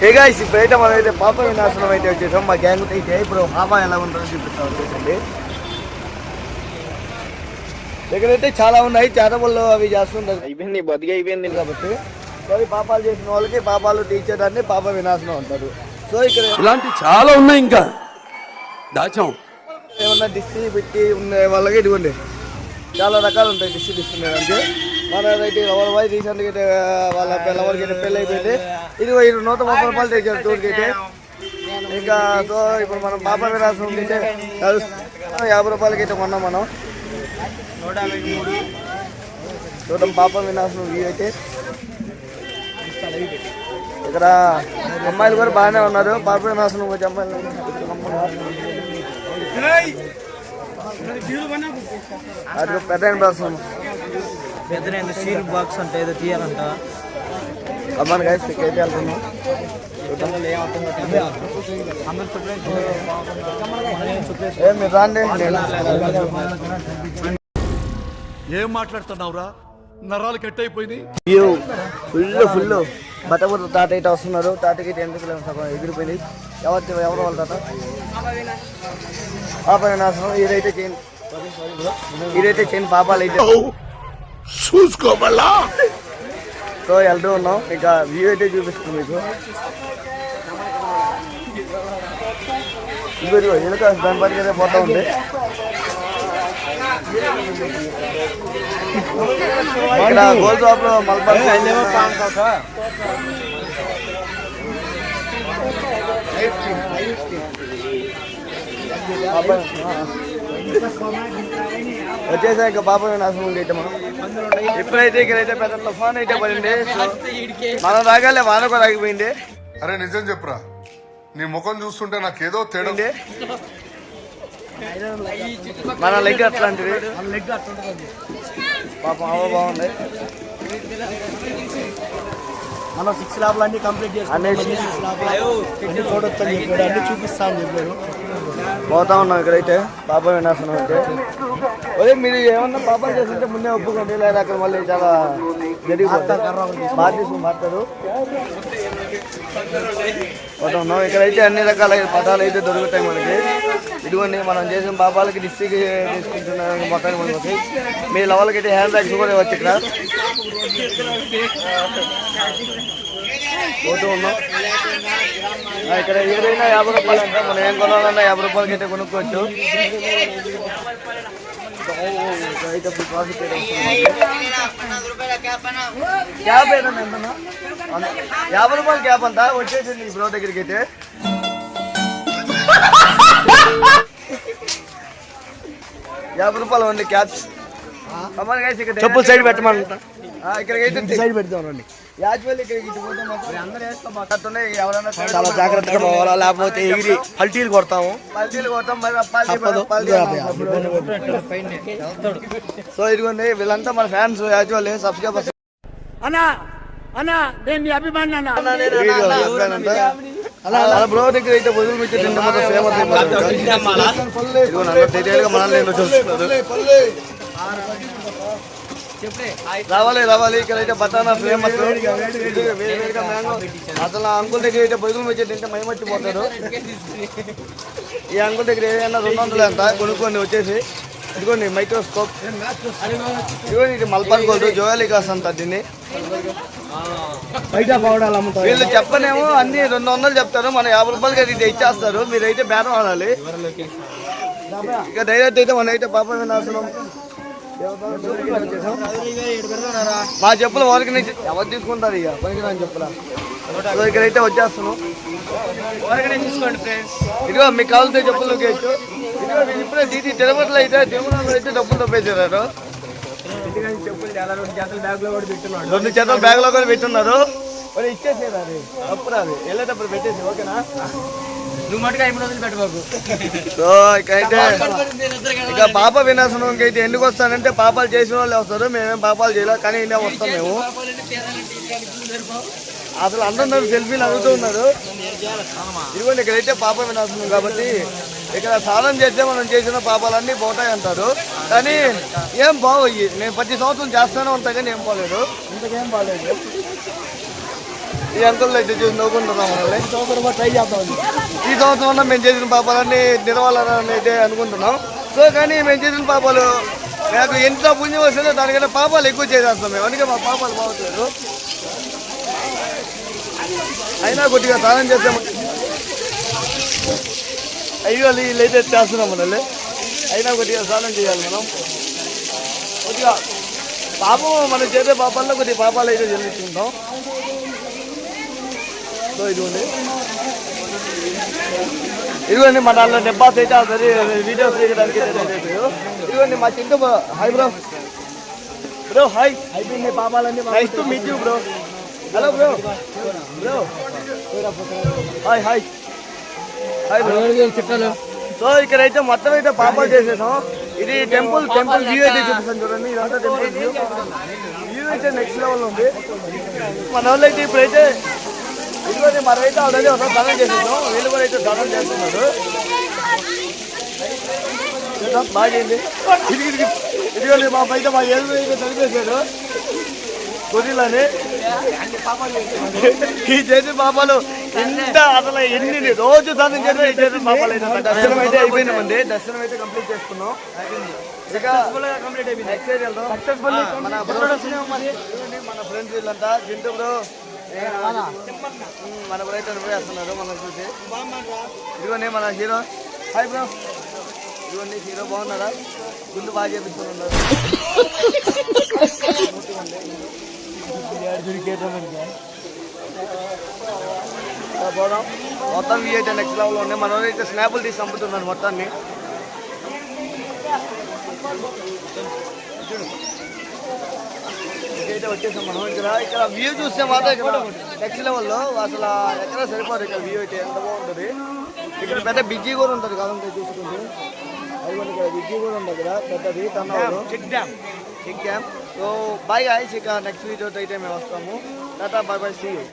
Hey guys ఇప్పుడైతే మనం అయితే పాప వినాశనం అయితే వచ్చేసాం. మా గ్యాంగ్ అయితే ఇప్పుడు పాప ఎలా ఉంటుందో చూపిస్తాం వచ్చేసండి. ఇక్కడైతే చాలా ఉన్నాయి చేతబళ్ళు అవి చేస్తుంటారు. అయిపోయింది బతికి అయిపోయింది. కాబట్టి సో ఈ పాపాలు చేసిన వాళ్ళకి పాపాలు టీచర్ అని పాప వినాశనం అంటారు. సో ఇక్కడ ఇలాంటి చాలా ఉన్నాయి ఇంకా. దాచాం. ఏమన్నా డిస్టి పెట్టి ఉన్న వాళ్ళకి ఇదిగోండి. చాలా రకాలు ఉంటాయి డిస్టి తీసుకునేదానికి మన అయితే ఎవరి వాయి రీసెంట్గా వాళ్ళ పిల్లవారికి అయితే పెళ్ళి అయిపోయింది. ఇది ఇది నూట ముప్పై రూపాయలు తెచ్చారు టూర్కి అయితే. ఇంకా సో ఇప్పుడు మనం పాప వినాశనం అయితే యాభై రూపాయలకి అయితే కొన్నాం మనం. చూద్దాం పాప వినాశనం వ్యూ అయితే. ఇక్కడ అమ్మాయిలు కూడా బాగానే ఉన్నారు. పాప వినాశనం వచ్చి అమ్మాయిలు అది పెద్ద పెద్ద సీల్ బాక్స్ అంటే ఏదో తీయాలంట. అమ్మాయి గాయస్ అయితే వెళ్తున్నాం ఏ మీరు రాండి. ఏం మాట్లాడుతున్నావురా? నరాలు కట్ అయిపోయింది ఫుల్ ఫుల్ బట్టబుట్ట తాత అయితే వస్తున్నారు. తాతకి అయితే ఎందుకు ఎగిరిపోయింది ఎవరు ఎవరు వాళ్ళ తాత? పాప వినాశనం ఇదైతే చేయను. ఇదైతే చేయను. పాపాలు అయితే చూసుకోబల్లా సో వెళ్తూ ఉన్నాం ఇక వ్యూ అయితే చూపిస్తుంది మీకు ఇదిగో ఇదిగో ఎలుక దాని పనికి అయితే పోతా ఉంది ఇక్కడ గోల్ షాప్లో మల్బార్ వచ్చేసాక పాప నాశనం చేయటం మనం ఇప్పుడైతే ఇక్కడైతే పెద్ద తుఫాన్ అయితే పడింది. మనం రాగాలే వాన కూడా ఆగిపోయింది. అరే నిజం చెప్పురా. నీ ముఖం చూస్తుంటే నాకేదో తేడా. మన లెగ్ అట్లాంటిది. పాపం అవ బాగుంది. మనం సిక్స్ ల్యాబ్లు అన్ని కంప్లీట్ చేసి అన్ని చూడొచ్చు అని చెప్పాడు. అన్ని చూపిస్తా అని చెప్పాడు. పోతా ఉన్నాం ఇక్కడైతే. పాప వినాశనం అయితే. అదే మీరు ఏమన్నా పాపం చేస్తుంటే ముందే ఒప్పుకోండి. లేదా అక్కడ మళ్ళీ చాలా జరిగిపోతారు బాగా మాట్లాడు పోతా ఉన్నాం. ఇక్కడైతే అన్ని రకాల పదాలు అయితే దొరుకుతాయి మనకి. ఇదిగోండి మనం చేసిన పాపాలకి డిస్ట్రిక్ట్ తీసుకుంటున్నాం మొత్తానికి మనకి మీ లెవెల్కి అయితే హ్యాండ్ బ్యాగ్స్ కూడా వచ్చి ఇక్కడ. పోతూ ఉన్నాం ఇక్కడ ఏదైనా యాభై రూపాయలు అంటే. మనం ఏం కొనాలన్నా యాభై రూపాయలకి అయితే కొనుక్కోవచ్చు. అయితే క్యాబ్ ఏదన్నా యాభై రూపాయలు క్యాబ్ అంతా వచ్చేసింది బ్రో దగ్గరికి అయితే యాభై రూపాయలు ఉంది క్యాబ్స్ చెప్పులు సైడ్ పెట్టమంట ఇక్కడికైతే సైడ్ ఇక్కడికి చాలా జాగ్రత్తగా పోవాలా లేకపోతే ఎగిరి పల్టీలు కొడతాము. సో ఇదిగోండి వీళ్ళంతా మన ఫ్యాన్స్ యాక్చువల్లీ సబ్స్క్రైబర్స్. అన్నా అన్నా నేను అభిమాని అన్న అలా బ్రో దగ్గర అయితే వదిలి పెట్టి మొత్తం ఫేమస్గా మనల్ని నేను రావాలి రావాలి. ఇక్కడ అయితే బతానా ఫేమస్ అసలు ఆ అంకుల్ దగ్గర అయితే బొదులు వచ్చి తింటే మైమర్చిపోతారు ఈ అంకుల్ దగ్గర ఏదైనా రెండు వందలు ఎంత? కొనుక్కొని వచ్చేసి. ఇదిగోండి మైక్రోస్కోప్. ఇదిగోండి ఇది మల్పన్ గోల్డ్ జోయాలికాస్ అంట దీన్ని. బయట పౌడాలు అమ్ముతాం వీళ్ళు చెప్పనేమో అన్ని రెండు వందలు చెప్తారు మన యాభై రూపాయలకి అది ఇచ్చేస్తారు మీరైతే బేరం ఆడాలి ఇక డైరెక్ట్ అయితే మన అయితే పాప వినాశనం. మా చెప్పులు వాళ్ళకి నుంచి ఎవరు తీసుకుంటారు ఇక? పనికిరాని చెప్పులా. సో ఇక్కడైతే వచ్చేస్తున్నాం. ఇదిగో మీకు కావాల్సిన చెప్పులు ఇదిగో ఇప్పుడే దీటి తిరుపతిలో అయితే తిరుమలలో అయితే డబ్బులు తప్పేసారు రెండు చేతులు బ్యాగ్లో కూడా పెట్టున్నారు మరి ఇచ్చేసేది అది అది. వెళ్ళేటప్పుడు పెట్టేసి ఓకేనా? నువ్వు మటుకు ఐదు రోజులు పెట్టబాకు సో ఇకైతే ఇక పాప వినాశనంకి అయితే ఎందుకు వస్తానంటే పాపాలు చేసిన వాళ్ళే వస్తారు. మేమేం పాపాలు చేయలేదు కానీ ఇలా వస్తాం మేము. అసలు అందరూ సెల్ఫీలు అడుగుతూ ఉన్నారు. ఇదిగోండి ఇక్కడైతే పాప వినాశనం కాబట్టి ఇక్కడ స్నానం చేస్తే మనం చేసిన పాపాలన్నీ పోతాయి అంటారు. కానీ ఏం బాగోయి నేను ప్రతి సంవత్సరం చేస్తూనే ఉంటా కానీ ఏం బాగలేదు. ఇంతకేం బాగలేదు. ఈ అంకుల్ అయితే చూసి నవ్వుకుంటున్నాం మనల్ని? ఈ సంవత్సరం ట్రై చేద్దాం ఈ సంవత్సరం అన్నా మేము చేసిన పాపాలన్నీ నిలవాలని అయితే అనుకుంటున్నాం. సో కానీ మేము చేసిన పాపాలు నాకు ఎంత పుణ్యం వస్తుందో దానికంటే పాపాలు ఎక్కువ చేసేస్తాం మేము. అందుకే మా పాపాలు బాగుంటారు అయినా కొద్దిగా స్నానం చేస్తాము అయ్యో వీళ్ళు అయితే చేస్తున్నాం మనల్ని. అయినా కొద్దిగా స్నానం చేయాలి మనం. కొద్దిగా పాపం మనం చేసే పాపాల్లో కొద్ది పాపాలు అయితే చెల్లించుకుంటాం సో ఇదిగోండి. ఇదిగోండి మా దాంట్లో డెబ్బాస్ అయితే అవుతుంది వీడియోస్ తీయడానికి ఇదిగోండి మా చింత bro hi bro. Bro hi. అయిపోయింది పాపాలన్నీ nice to meet you bro hello bro bro hi hi. So ఇక్కడైతే మొత్తం అయితే పాపాలు చేసేసాం. ఇది టెంపుల్ టెంపుల్ వ్యూ అయితే చూపిస్తాను చూడండి. ఇదంతా టెంపుల్ వ్యూ. వ్యూ అయితే నెక్స్ట్ లెవెల్ ఉంది. మన వాళ్ళు అయితే ఇప్పుడైతే ఇదిగోండి మనమైతే ఆల్రెడీ ఒక స్నానం చేసేసాం. వీళ్ళు కూడా అయితే స్నానం చేస్తున్నారు. బాగా ఇది ఇది ఇదిగోండి మా బయట మా ఏళ్ళు అయితే చనిపేశారు గొర్రెలని. ఈ చేతి పాపాలు ఎంత అసలు ఎన్ని రోజు స్నానం చేసిన ఈ చేతి పాపాలు అయితే దర్శనం అయితే అయిపోయినామండి దర్శనం అయితే కంప్లీట్ చేసుకున్నాం. సక్సెస్ఫుల్ మన ఫ్రెండ్స్ వీళ్ళంతా. జింటూ బ్రో మన బ్రో అయితే అనుభవిస్తున్నారు మనం చూసి. ఇదిగోండి మన హీరో. హాయ్ బ్రో ఇదిగోండి హీరో బాగున్నారా గుండు బాగా చేపిస్తున్నారు మొత్తం వ్యూ అయితే నెక్స్ట్ లెవెల్లో ఉన్నాయి మన అయితే స్నాపులు తీసి చంపుతున్నారు మొత్తాన్ని. ఇదైతే వచ్చేసాం మనం. ఇక్కడ ఇక్కడ వ్యూ చూస్తే మాత్రం ఇక్కడ నెక్స్ట్ లెవెల్లో అసలు ఎక్కడ సరిపోదు ఇక్కడ వ్యూ అయితే. ఎంత బాగుంటుంది? ఇక్కడ పెద్ద బిజీ కూడా ఉంటుంది కాదంటే చూసుకుంటే. అది కూడా ఇక్కడ బిజీ కూడా ఉంటుంది ఇక్కడ పెద్దది తన check dam check dam so bye guys ఇక నెక్స్ట్ వీడియోతో అయితే మేము వస్తాము టాటా బాయ్ బాయ్ సీ